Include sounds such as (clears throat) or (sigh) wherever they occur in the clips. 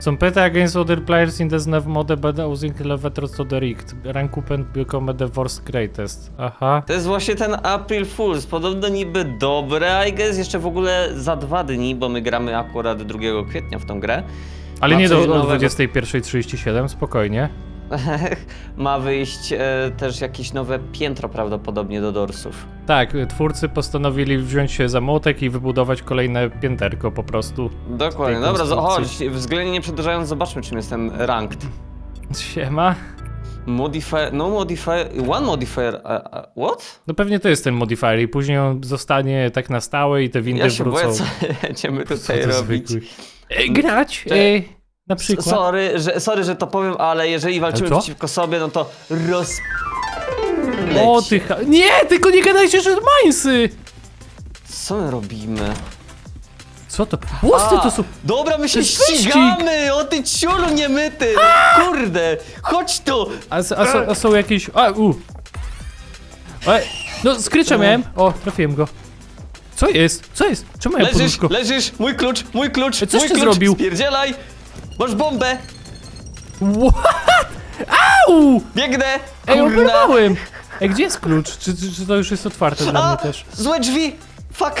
Some beta against other players in the SNEF mode but using elevator to the rigged. Rank up and become the worst greatest. Aha. To jest właśnie ten April Fools. Podobno niby dobre, I guess, jeszcze w ogóle za dwa dni, bo my gramy akurat 2 kwietnia w tą grę. Ale Ma nie do, coś o nowego. 21.37, spokojnie. (laughs) Ma wyjść e, też jakieś nowe piętro prawdopodobnie do dorsów. Tak, twórcy postanowili wziąć się za młotek i wybudować kolejne pięterko po prostu. Dokładnie. Dobra, chodź, względnie nie przedłużając, zobaczmy czym jest ten ranked. Siema. Modifier, no modifier, one modifier, a, what? No pewnie to jest ten modifier i później on zostanie tak na stałe i te windy Ja się wrócą. boję, co (laughs) będziemy tutaj robić. zwykły- E, grać, Cze- na przykład. Sorry że, sorry, że to powiem, ale jeżeli walczymy co? przeciwko sobie, no to roz... O ty ha- Nie, tylko nie gadajcie, że minesy! Co my robimy? Co to? Łosty A, to są... Dobra, my się To jest wyścig. ścigamy! O ty ciulu niemyty! Kurde! Chodź tu! A, s- a, są, a są jakieś... A, u. E, no, skrycza miałem. O, trafiłem go. Co jest? Co jest? Czemu ja Leżysz, poduszko? leżysz! Mój klucz, mój klucz, E, coś mój ty klucz! zrobił? Spierdzielaj! Masz bombę! What? Au! Biegnę! Ej, Kurna! oberwałem! Ej, gdzie jest klucz? Czy, czy, czy to już jest otwarte dla A! mnie też? Złe drzwi! Fuck!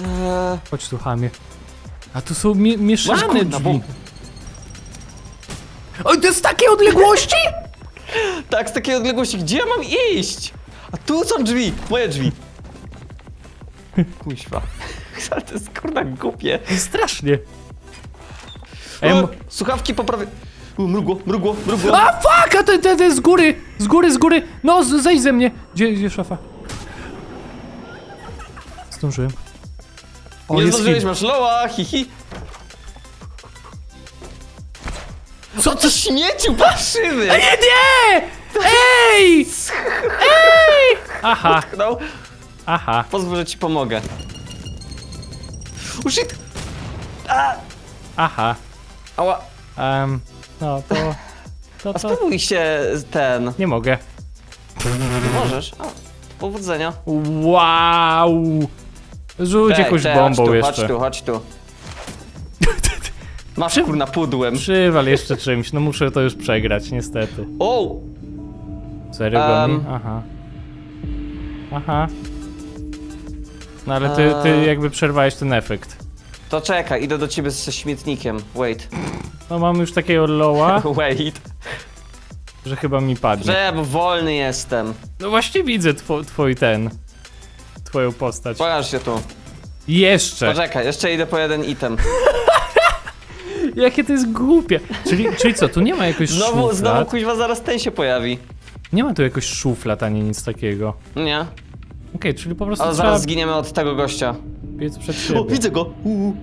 Eee, Chodź tu, chamie. A tu są mi mieszane kurna, drzwi. Oj, to jest z takiej odległości? (laughs) tak, z takiej odległości, gdzie ja mam iść? A tu są drzwi! Moje drzwi! (laughs) Kuźwa. (laughs) Ale to jest kurna głupie. Strasznie. Ej, O, słuchawki poprawię. U, Mrugło, mrugło, mrugło. A fuck! A to, to, to jest z góry! Z góry, z góry! No, z- zejdź ze mnie! Gdzie, gdzie szafa? Zdążyłem. O, Nie jest zdążyłeś, hit. masz loa, hihi. Co Ty śmieciu parszywy! Nie, nie! Ej! Ej! Aha, No, aha. pozwól, że ci pomogę. O shit! A! Aha. Ała. No to... To, A to... spróbuj się ten. Nie mogę. Możesz. A, powodzenia. Wow! Rzuć Czek, jakąś czek, bombą chodź tu, jeszcze. Chodź tu, chodź tu. (laughs) Masz kurna pudłem. Przywal jeszcze czymś, no muszę to już przegrać, niestety. O! Serio Em. goni? Aha. Aha. No ale ty, ty Eee. jakby przerwałeś ten efekt. To czekaj, idę do ciebie ze śmietnikiem. Wait. No mam już takiego loła, (laughs) Wait. że chyba mi padnie. Że, bo wolny jestem. No właśnie widzę two, twój ten... Twoją postać. Pokaż się tu. Jeszcze! Poczekaj, jeszcze idę po jeden item. (laughs) Jakie to jest głupie! Czyli, czyli co, tu nie ma jakoś Znowu, szuflad? znowu kuźwa zaraz ten się pojawi. Nie ma tu jakoś szuflad ani nic takiego. Nie. Okej, czyli po prostu Ale trzeba zaraz zginiemy od tego gościa. Biec przed siebie. O, widzę go! Uuu.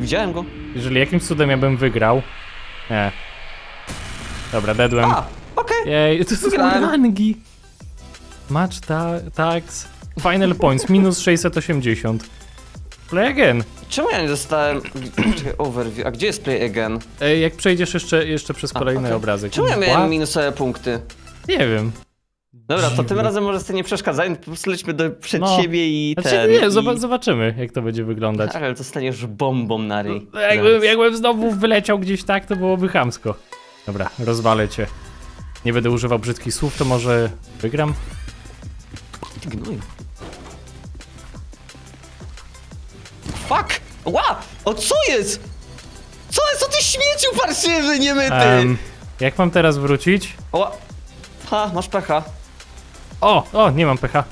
Widziałem go. Jeżeli jakimś cudem ja bym wygrał... Nie. Dobra, dedłem. A, okej. Jej, to są Wygrałem. rangi. Match ta tax. Final points, minus 680. Play again. Czemu ja nie dostałem... Czekaj, overview. A gdzie jest play again? Ej, jak przejdziesz jeszcze, jeszcze przez kolejny okej. obrazek. Czemu ja miałem What? minusowe punkty? Nie wiem. Dobra, to tym razem może sobie nie przeszkadzaj, po prostu lećmy do, przed No. siebie i Znaczy ten... nie, i... zoba- zobaczymy jak to będzie wyglądać. Tak, ale dostaniesz bombą na ryj. No, Jakbym, jakbym znowu wyleciał gdzieś tak, to byłoby chamsko. Dobra, rozwalę cię. Nie będę używał brzydkich słów, to może wygram? Ty gnoju. Fuck! Ła! O co jest? Co jest? O ty śmieciu parszywy, niemyty! Em, jak mam teraz wrócić? Ła! Ha, masz pecha. O, o, nie mam pecha.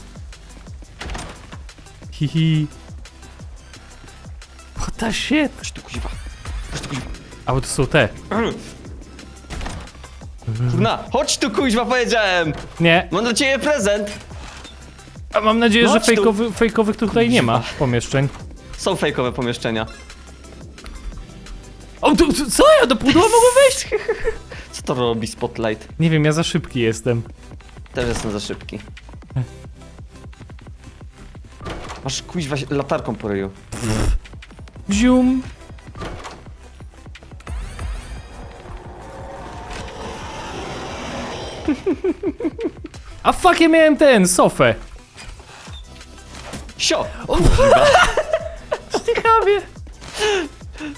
Hihi. What the shit? Chodź tu, kuźwa. Chodź tu, kuźwa. A bo to są te. Kurna, chodź tu, kuźwa, powiedziałem! Nie, Mam dla ciebie prezent! a mam nadzieję, że Chodź tu. fejkowy, fejkowych tutaj nie ma pomieszczeń. Są fejkowe pomieszczenia. O, tu, tu, co ja do pudła mogę wejść? (laughs) Co to robi Spotlight? Nie wiem, ja za szybki jestem. Też jestem za szybki. Masz kuźwa latarką po ryju. Zium. A fuck, ja miałem ten, sofę. Sio! Stychawie.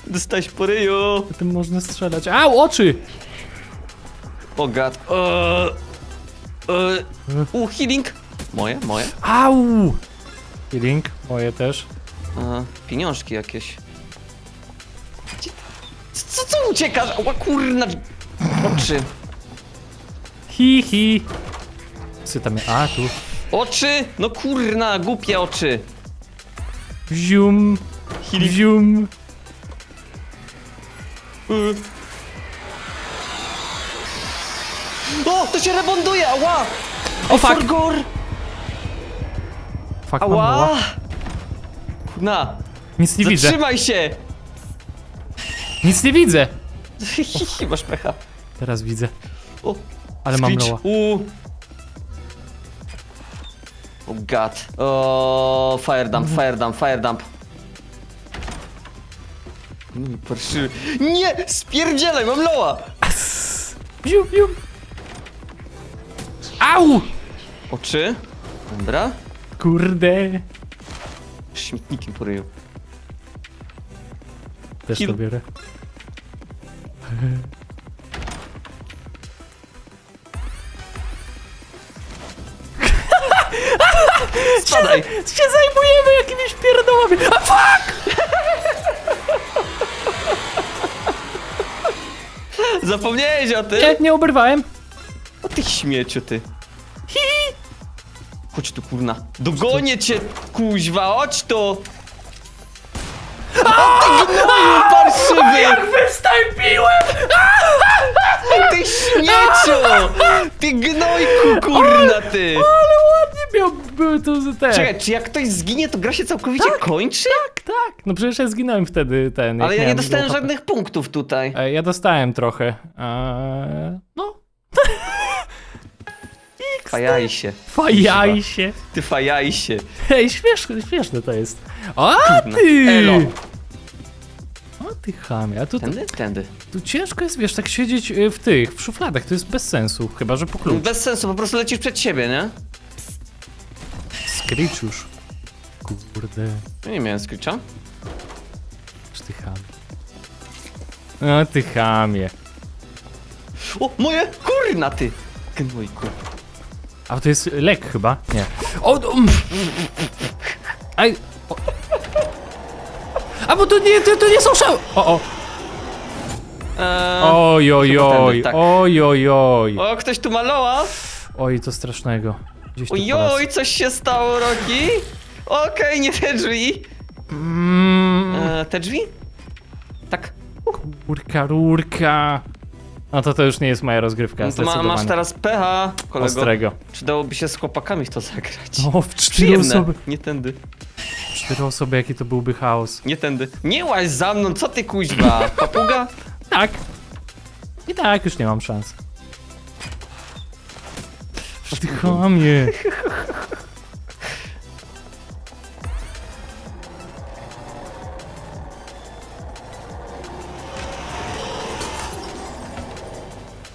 Dostałeś po ryju. Tym można strzelać. Au, oczy! O gad. Eee, eee, U, healing. Moje, moje. Au! Healing, moje też. Aha, pieniążki jakieś. Gdzie- Co, co uciekasz? O kurna. Oczy. Hi, hi. Co tam jest? A, tu. Oczy! No kurna, głupie oczy. Zium. Healing. Zium. Y. to się rebonduje, ała! O, fuck. Forgor! Fuck, mam Ała! Na, Nic nie widzę. zatrzymaj się! Nic nie widzę. (laughs) Masz pecha. Teraz widzę. O, Ale mam screech. loła. U. O god. O, fire dump, Mhm. fire dump, fire dump. Mm, Parszywy. Nie! Spierdzielaj, mam loła! Zium, zium. Au! Oczy. Dobra. Kurde. Śmietnikiem po ryju. Też to biorę. (laughs) Spadaj! Się zajmujemy jakimiś pierdołami. A fuck! (laughs) Zapomniałeś o tym? Nie, nie oberwałem. O ty śmieciu, ty. Chodź tu, kurna. Dogonię cię, kuźwa, chodź tu! O, ty gnoju parszywy! Wystąpiłem! Ty śmieciu! Ty gnojku, kurna, ty! Ale ładnie miał, były to te. Czekaj, czy jak ktoś zginie, to gra się całkowicie kończy? Tak, tak. No przecież ja zginąłem wtedy ten. jak Ale ja nie miałem dostałem żadnych punktów tutaj. E, Ja dostałem trochę. Eee, no. (laughs) Fajaj się. Fajaj się. Ty fajaj się. Ej, śmieszne, śmieszne to jest. O, Kurna. ty! Elo. O ty chamie, a tu, Tędy? Tędy. tu ciężko jest, wiesz, tak siedzieć y, w tych, w szufladach, to jest bez sensu, chyba, że po klucz. Bez sensu, po prostu lecisz przed siebie, nie? Screech już. Kurde, Ja nie miałem screecha. czy ty chamie. No ty chamie. O, moje! Kurna, ty! Gnojku. A to jest lek chyba? Nie. O, mm. Aj. O. A bo to nie, to, to nie są szał. O, o. Eee, Oj, oj, chyba tędy, oj, tak. oj, oj, oj. O, ktoś tu maloła? Oj, to strasznego. Gdzieś tu po raz. Ojoj, coś się stało, Roki? Okej, nie te drzwi. Mm, Eee, te drzwi? Tak. rurka, rurka. No to to już nie jest moja rozgrywka, No to ma, masz teraz pecha, kolego. Ostrego. Czy dałoby się z chłopakami w to zagrać? O, w cztery Przyjemne. osoby. Nie tędy. W cztery osoby, jaki to byłby chaos. Nie tędy. Nie łaź za mną, co ty kuźwa? Papuga? Tak. I tak, już nie mam szans. O ty chamie.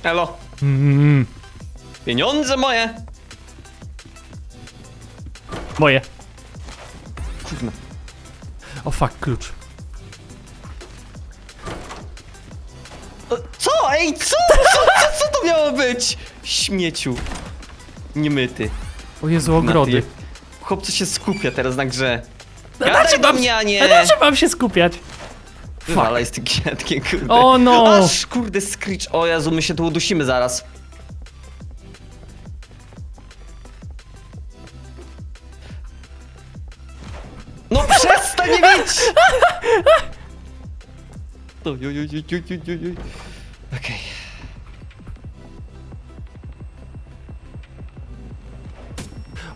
Elo. Mm, Pieniądze moje. moje. Kurna. O fuck, klucz. O, Co? Ej, co? Co, co, co to miało być? Śmieciu. Niemyty. O Jezu, ogrody. Na ty. Chłopcy się skupia teraz na grze. Gadaj do mnie, a nie! A mam się skupiać? Wywalaj z tym kwiatkiem, kurde. O no! Aż, kurde, screech. O Jezu, my się tu udusimy zaraz. No przestań mieć! Oj. Okej.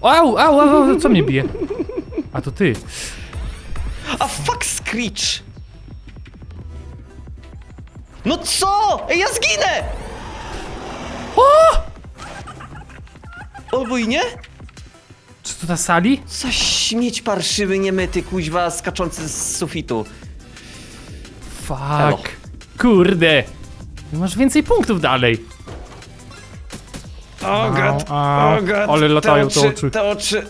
Au, au, au, au, co mnie bije? A to ty. A fuck Screech! No co? Ej, ja zginę! O! Albo i nie? Czy to na sali? Co śmieć parszywy, niemyty, kuźwa, skaczący z sufitu. Elo. Fuck. Kurde. Masz więcej punktów dalej. O god, a, o god. ale latają te te oczy. Te oczy.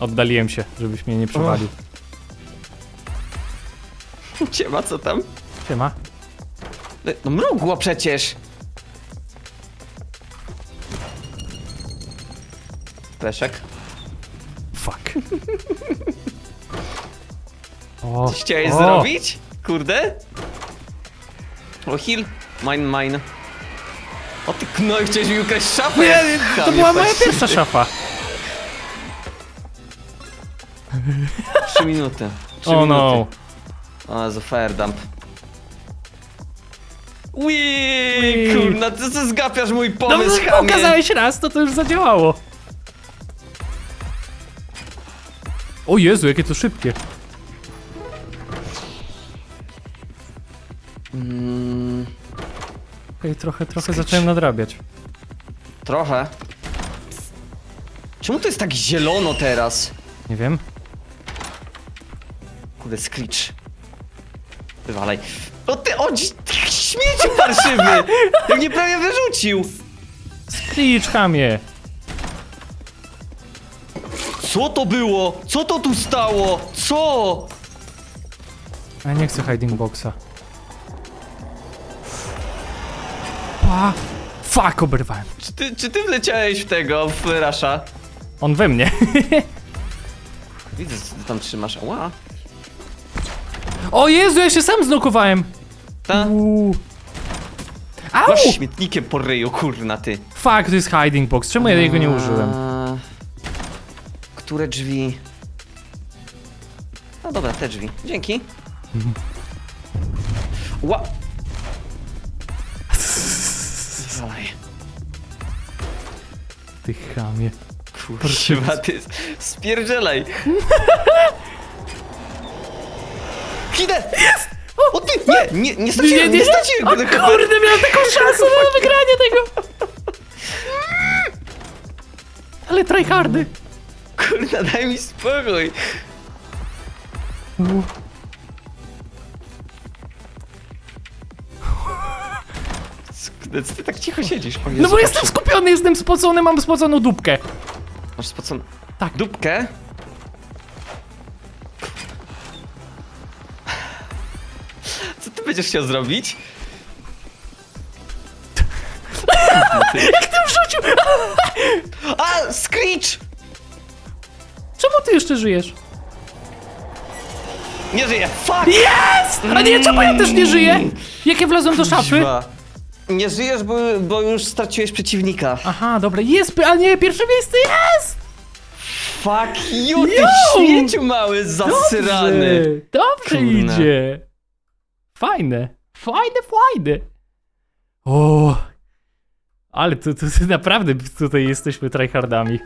Oddaliłem się, żebyś mnie nie przewalił. (laughs) Ciema, co tam? Siema. No mrugło przecież! Leszek, Fuck. (laughs) O, coś chciałeś o, zrobić? Kurde? O, heal. Mine, mine. O ty knoj, chciałeś mi ukraść szafę? Nie, nie, to Chamie była moja pierwsza szafa. Trzy minuty. Trzy O minuty. no. O Jezu, fire dump. Ui. kurna, ty co zgapiasz mój No, pomysł, no chamie? pokazałeś raz, to to już zadziałało. O Jezu, jakie to szybkie. Mm, Okej, trochę, trochę zacząłem nadrabiać. trochę. Czemu to jest tak zielono teraz? Nie wiem. Kurde, screech. Wywalaj. O ty, o śmieciu parszywy! Jak mnie prawie wyrzucił! Screech, chamie. Co to było? Co to tu stało? Co? Ja nie chcę hiding boxa. Pa. Fuck, oberwałem. Czy ty, czy ty wleciałeś w tego, w Rasha? On we mnie. (laughs) Widzę, co ty tam trzymasz. Ła. O Jezu, ja się sam znokowałem. Ta? Uuu. Au! Masz śmietnikiem po ryju, kurna ty. Fuck, to jest hiding box. Czemu ja jego nie użyłem? A, Które drzwi? No dobra, te drzwi. Dzięki. (laughs) Ła... Zalaj. Ty chamie. Kurwa, ty spierdzielaj. (laughs) Idę! Jest! O ty! Nie, nie, nie straciłem, nie, straciłem O go do chyba. kurde, miałem taką szansę na wygranie tego. (laughs) Ale tryhardy. Kurna, daj mi spokój. Kurde, co ty tak cicho siedzisz? O Jezu, No bo jestem patrzę. skupiony, jestem spocony, mam spoconą dupkę. Masz spocony... Tak. Dupkę? Będziesz chciał zrobić? Jak ty wrzucił? A! Screech! Czemu ty jeszcze żyjesz? Nie żyje! Fuck! Jest! A nie, czemu ja też nie żyję? Jak ja wlazłem do szafy? Kuźwa. Nie żyjesz, bo, bo już straciłeś przeciwnika. Aha, dobra, jest, a nie, pierwsze miejsce jest! Fuck you, ty Yo! śmieciu mały, zasrany! Dobrze Kurna. idzie. Fajne, fajne, fajne. O, ale tu, tu, tu naprawdę tutaj jesteśmy tryhardami.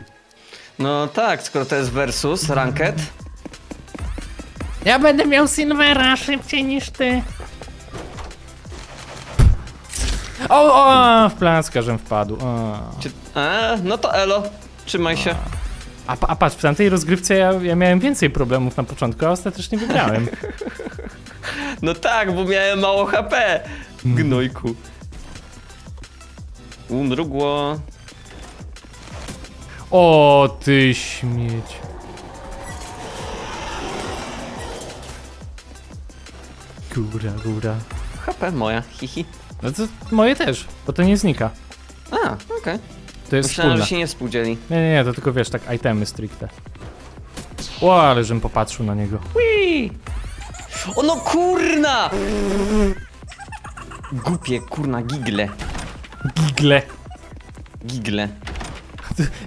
No tak, skoro to jest versus, ranked. Ja będę miał Silvera szybciej niż ty. O, o, w placka, żem wpadł. O. Czy, a, no to elo, trzymaj się. A, a patrz, w tamtej rozgrywce ja, ja miałem więcej problemów na początku, a ostatecznie wygrałem. (laughs) No tak, bo miałem mało HP. Gnojku. Umrugło. O, ty śmieć. Góra, góra. HP moja, hihi. No to moje też, bo to nie znika. A, okej. To jest Myślałem, wspólne. że się nie współdzieli. Nie, nie, nie, to tylko wiesz, tak itemy stricte. O, ale żem popatrzył na niego. Whee! O no kurna! Głupie, kurna, gigle. Gigle. Gigle.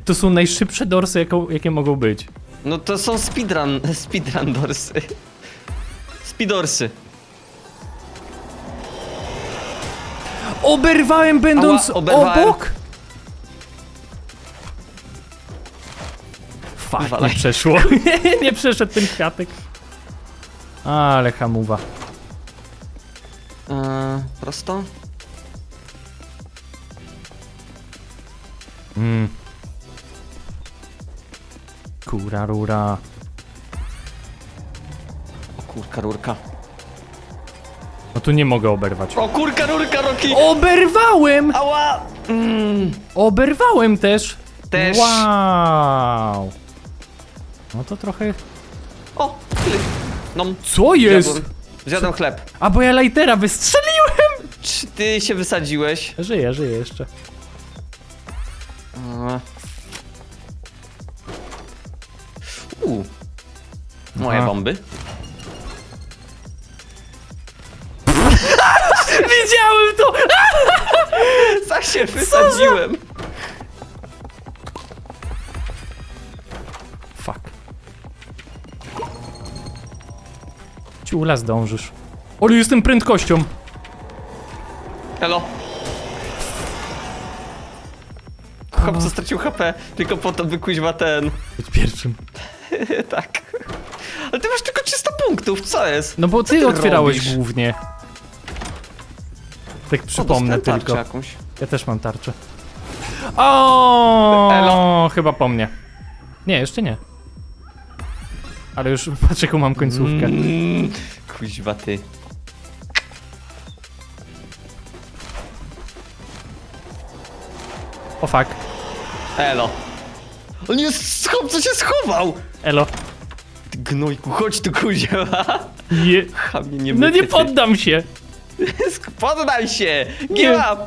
To, są najszybsze dorsy, jaką, jakie mogą być. No to są speedrun, (laughs) speedrun dorsy. Speedorsy. Oberwałem będąc Ała, oberwałem. obok? Fuck, nie przeszło. (laughs) nie przeszedł ten kwiatek. Ale hamuwa. Eee, prosto? Mm. Kura rura. O kurka, rurka. No tu nie mogę oberwać. O kurka, rurka, Roki! Oberwałem! Ała! Mm. Oberwałem też. Też. Wow. No to trochę... O. No, Co jest? Jadłem. Zjadam chleb. A bo ja lightera wystrzeliłem! Czy ty się wysadziłeś? Żyję, żyję jeszcze. A. U. Moje Aha. bomby. (laughs) Wiedziałem to! (laughs) Za się wysadziłem. Ciula zdążysz. Oli, jestem prędkością. Hello. Chłop, co stracił HP, tylko po to by kuźwa ten. (laughs) Być pierwszym. tak. Ale ty masz tylko 300 punktów, co jest? No bo ty, ty otwierałeś robisz? głównie. Tak przypomnę o, tylko. jakąś. Ja też mam tarczę. O, Elo. chyba po mnie. Nie, jeszcze nie. Ale już (laughs) patrz jaką mam końcówkę. Mm, kuźwa ty. O fuck. Elo. On jest schop, co się schował! Elo. Ty gnojku, chodź tu kuźwa. Je... Chamie nie No nie poddam się. (laughs) Poddaj się! Give Nie. up!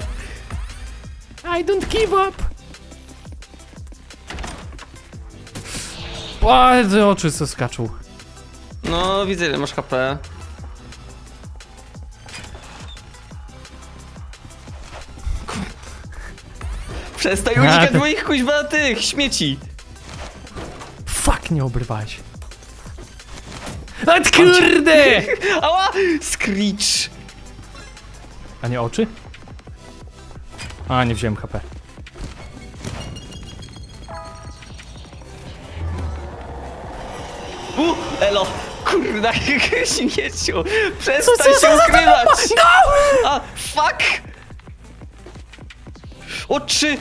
I don't give up. Te oczy co skaczą. No, widzę ile masz HP. Ku- Przestań (laughs) unikać moich kuźwa tych śmieci! Fuck, nie obrywałeś. A kurde! (laughs) Ała! Screech! A nie oczy? A, nie wziąłem HP. Elo! Kurna, (laughs) śmieciu! Przestań Co, co, co, się ukrywać! No! A, fuck! Oczy!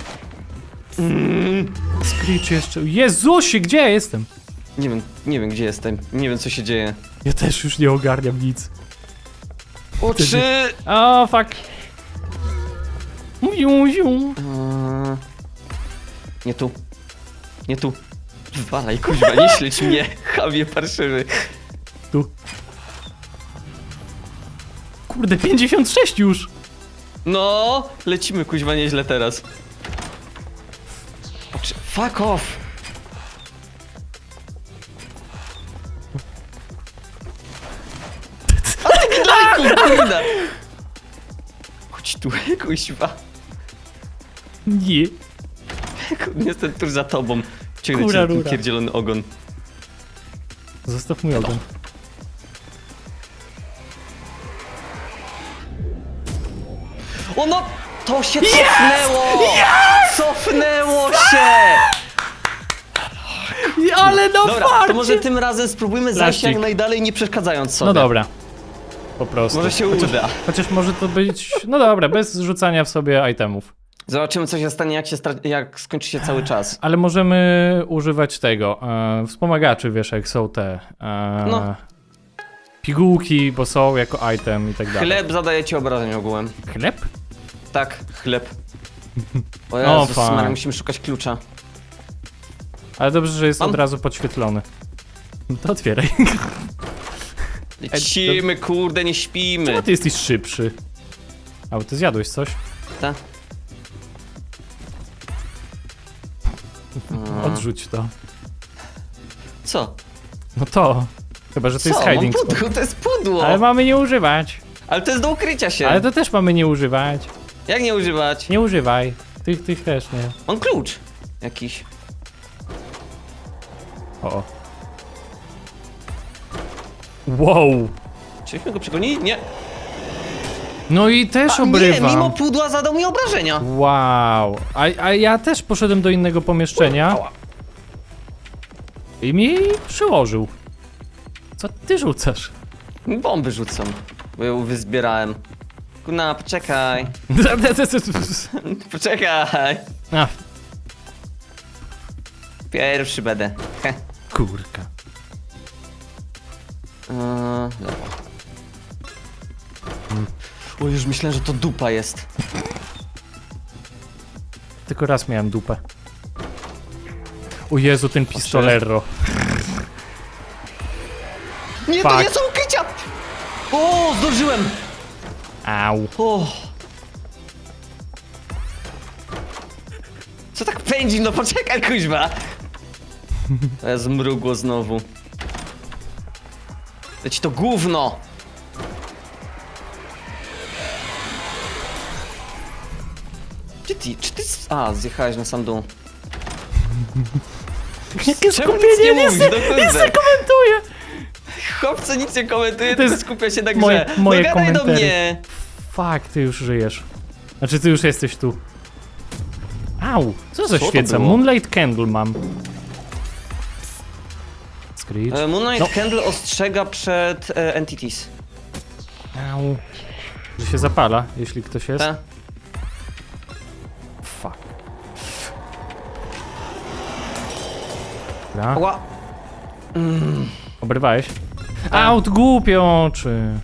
Mm. Screech jeszcze. Jezusie, gdzie ja jestem? Nie wiem, nie wiem gdzie jestem. Nie wiem co się dzieje. Ja też już nie ogarniam nic. Oczy! O, fuck. Ziu. Eee, Nie tu. Nie tu. Walaj, kuźwa, nie śledź mnie, chamie parszywy. Tu. Kurde, 56 już. No, lecimy kuźwa nieźle teraz. Oczy, fuck off. A ty kurda. Chodź tu, kuźwa. Nie. Jestem tuż za tobą. Ciągnę cię Kura ten rura. pierdzielony ogon. Zostaw mój ogon. Ono, to się cofnęło! Cofnęło się! Ale no Dobra, to może tym razem spróbujmy zajść Plastik. jak najdalej, nie przeszkadzając sobie. No dobra. Po prostu. Może się chociaż, uda. Chociaż może to być... No dobra, bez rzucania w sobie itemów. Zobaczymy, co się stanie, jak, się jak skończy się cały czas. Ale możemy używać tego, e, wspomagaczy, wiesz, jak są te e, No. pigułki, bo są jako item i tak dalej. Chleb zadaje ci obrażeń ogółem. Chleb? Tak, chleb. O O, Jezus, fuck. Maria, musimy szukać klucza. Ale dobrze, że jest Mam. od razu podświetlony. No (laughs) To otwieraj. Lecimy, kurde, nie śpimy. Czemu ty jesteś szybszy? A, bo ty zjadłeś coś? Ta? Odrzuć to. Co? No to. Chyba, że to jest Co? Mam hiding spot. pudło, to jest pudło! Ale mamy nie używać. Ale to jest do ukrycia się. Ale to też mamy nie używać. Jak nie używać? Nie używaj. Tych, tych też nie. Mam klucz. Jakiś. O. o. Wow. Czyśmy go przegonili? Nie. No i też A, nie, mimo pudła zadał mi obrażenia. Wow. A, a ja też poszedłem do innego pomieszczenia Ała. I mi przyłożył. Co ty rzucasz? Bomby rzucam, bo ją wyzbierałem. Kuna, poczekaj. (laughs) Poczekaj. A, Pierwszy będę. Heh. kurka. Eee, dobra. O, już myślałem, że to dupa jest. Tylko raz miałem dupę. O Jezu, ten pistolero. Nie, to Fuck. nie są ukrycia! O, zdążyłem! Au. O. Co tak pędzi? No poczekaj, kuźwa! Ja zmrugło znowu. Leci to gówno! Gdzie ty? Czy ty... A, zjechałeś na sam dół. Jakie Czemu nic skupienie, nie nie, mówisz? se, nie komentuję. Chłopcy nic nie komentuje, To tylko jest skupia się na grze. moje- moje no gadaj do komentary. mnie! Fuck, ty już żyjesz. Znaczy, ty już jesteś tu. Au, co za Co to świeca? było? Moonlight Candle mam. Screech. E, Moonlight No. Candle ostrzega przed e, entities. Au. Że się zapala, jeśli ktoś jest. Ta? Dobra. Ła. Obrywałeś? Aut, głupie oczy.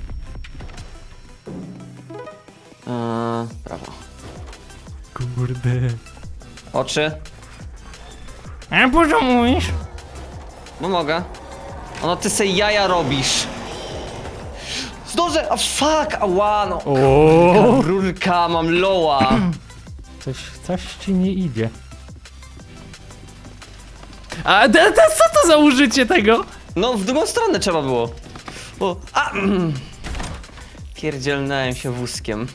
E, prawo. Kurde. Oczy. A po co mówisz? No mogę. Ono ty se jaja robisz. Zdążę! A fuck! Ała no! O, Rurka, mam loa. coś, coś ci nie idzie. A te, te, co to za użycie tego? No w drugą stronę trzeba było. O, a! mm. (clears throat) Pierdzielnąłem się wózkiem.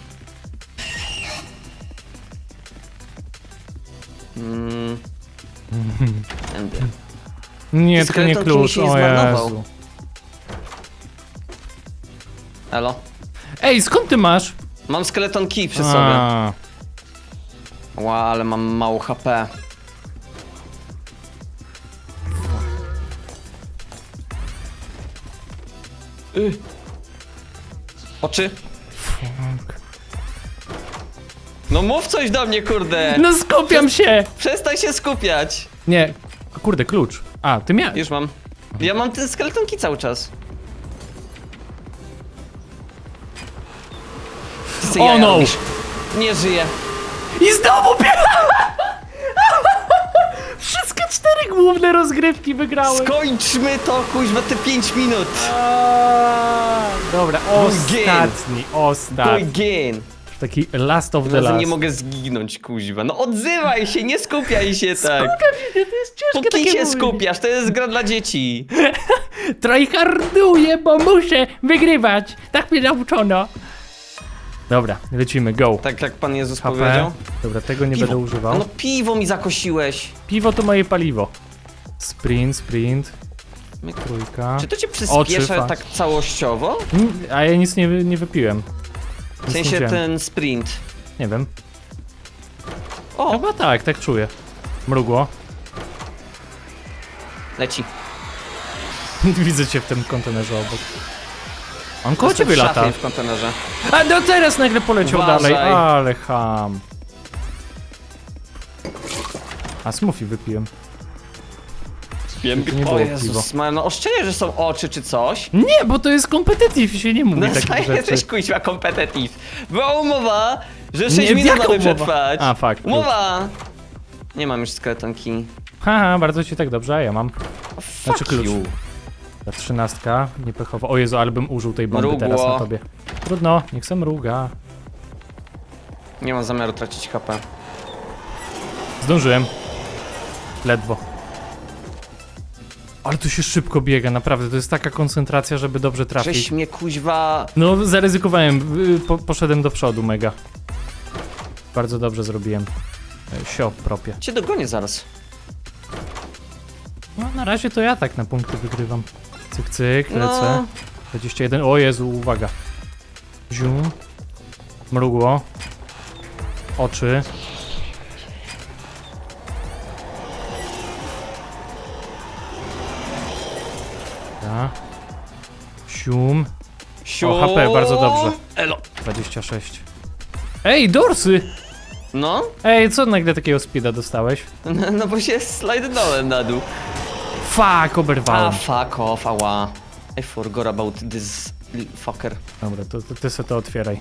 Mm. Tędy. Nie, to nie Skeleton klucz, nie o zmarnował. Jezu. Elo. Ej, skąd ty masz? Mam skeleton key przy sobie. A, Ła, ale mam mało HP. Y. Oczy? fuck. No mów coś do mnie, kurde! No skupiam się! Przestań się skupiać! Nie, kurde, klucz. A, ty miałeś. Już mam. Ja mam ten skeleton key cały czas. Ty O no! robisz. Nie żyję. I znowu biegam! Cztery główne rozgrywki wygrałem. Skończmy to, kuźwa, te 5 minut! Aaaa, Dobra, ostatni, Go ostatni. again! Taki last of the Razem last. nie mogę zginąć, kuźwa. No odzywaj się, nie skupiaj się (laughs) tak. Skupiam się, to jest ciężkie Póki takie się mówić. skupiasz, to jest gra dla dzieci. (laughs) Tryharduję, bo muszę wygrywać. Tak mnie nauczono. Dobra, lecimy, go. Tak jak Pan Jezus HP. powiedział. Dobra, tego nie będę używał. No piwo mi zakosiłeś. Piwo to moje paliwo. Sprint, sprint, trójka. Czy to cię Oczy, przyspiesza fakt. tak całościowo? Mm, A ja nic nie, wy- nie wypiłem. W Nic nie sensie wziąłem. ten sprint. Nie wiem. O, Chyba tak, tak czuję. Mrugło. leci. (laughs) Widzę cię w tym kontenerze obok. On koło ciebie w lata. w kontenerze. A no teraz nagle poleciał Uważaj. dalej. Ale ham. A smoothie wypiłem. Wiem, To nie o było Jezus, ma, no oszczędnie, że są oczy czy coś. Nie, bo to jest competitive i się nie mówi No takich co rzeczy. jesteś kuźwa competitive. Była umowa, że 6 Nie, minut jaka mamy umowa? przetrwać. A, fakt. Umowa! Nie mam już skeletonki. Haha, bardzo ci tak dobrze, a ja mam. Oh, Znaczy fuck klucz. you. Ta trzynastka, niepechowa. O Jezu, ale bym użył tej bomby Mrugło. teraz na tobie. Trudno, niech se mruga. Nie mam zamiaru tracić HP. Zdążyłem. Ledwo. Ale tu się szybko biega, naprawdę. To jest taka koncentracja, żeby dobrze trafić. Żeś mnie kuźwa... No, zaryzykowałem. y, Po, poszedłem do przodu mega. Bardzo dobrze zrobiłem. E, Sio, propie. Cię dogonię zaraz. No, na razie to ja tak na punkty wygrywam. Cyk, cyk, lecę. No, 21. O Jezu, uwaga. Zium. Mrugło. Oczy. Da. Sium. siu... O, HP, bardzo dobrze. Elo. 26. Ej, dorsy! No, Ej, co nagle takiego speeda dostałeś? (laughs) no, no bo się slajdnąłem na dół. Fuck, A, oberwałem. fuck off, ała. I forgot about this little fucker. Dobra, to, to ty to otwieraj.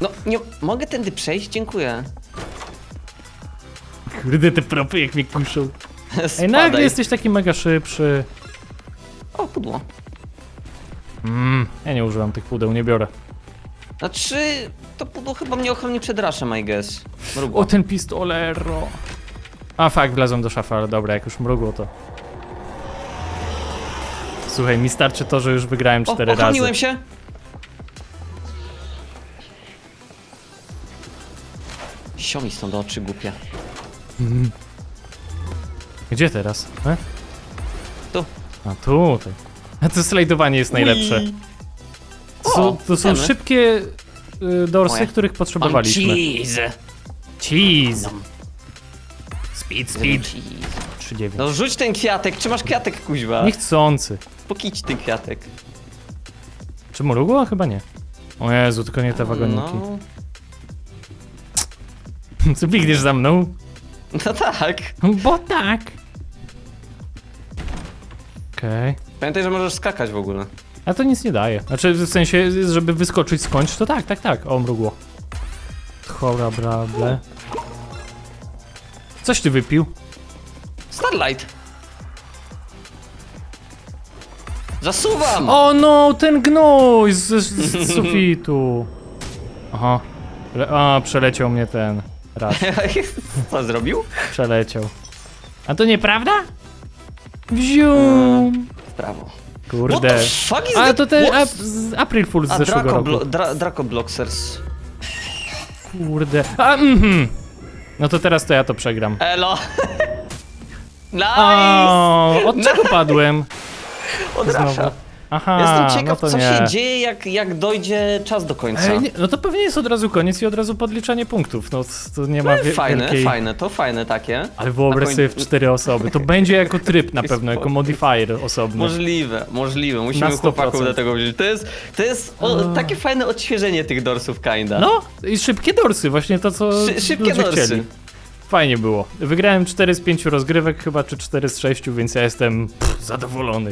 No, nie... Mogę tędy przejść? Dziękuję. Kurde, te propy jak mnie kuszą. (laughs) Ej, Spadaj. nagle jesteś taki mega szybszy. O, pudło. Mm, ja nie używam tych pudeł, nie biorę. Znaczy, to pudło chyba mnie ochroni przed raszem, I guess. Mrugło. O, ten pistolero. A, fakt, wlazłem do szafy, ale dobra, jak już mrugło, to... Słuchaj, mi starczy to, że już wygrałem O, cztery razy. ochroniłem się! Siomi stąd oczy głupie. Gdzie teraz? E? Tu. A tutaj. A to slajdowanie jest najlepsze. Ui. To są, O, to są wiemy. szybkie y, dorsy, Moje. których potrzebowaliśmy. cheese! Cheese. Speed, speed. Cheese. 3,9. No rzuć ten kwiatek, czy masz kwiatek, kuźwa? Niechcący. Pokić ten kwiatek. Czy mrugło? Chyba nie. O Jezu, tylko nie te wagoniki. No, (laughs) Co biegniesz za mną? no tak. Bo tak. Okej. Pamiętaj, że możesz skakać w ogóle. A to nic nie daje. Znaczy, w sensie, żeby wyskoczyć skądś, to tak, tak, tak. O, mrugło. Chora brable. Coś ty wypił? Starlight! Zasuwam! O no, ten gnój z, z, z (laughs) sufitu. Aha. Le a, przeleciał mnie ten. Raz, (laughs) Co zrobił? przeleciał. A to nieprawda? Wziu. W prawo. Kurde. What the fuck is A to ten ap, z April Fool z A zeszłego Draco, roku. blo dra Draco Bloxers. Kurde. A, mhm. No to teraz to ja to przegram. Elo! (laughs) nice! O, od czego padłem? Od Znowu. Rasha. Aha, Jestem ciekaw, no co nie. się dzieje, jak, jak dojdzie czas do końca. Ej, nie, no to pewnie jest od razu koniec i od razu podliczanie punktów. No to nie ma wie- fajne, wielkiej... fajne, to fajne takie. Ale wyobraź Na sobie koń- w cztery osoby. To będzie jako tryb na (laughs) pewno, jako modifier osobny. Możliwe, możliwe. Musimy Na 100%. chłopaków do tego wziąć. To jest, to jest o, takie fajne odświeżenie tych dorsów kinda. No i szybkie dorsy, właśnie to co Szy- szybkie dorsy. chcieli. Fajnie było. Wygrałem 4 z 5 rozgrywek chyba, czy 4 z 6, więc ja jestem pff, zadowolony.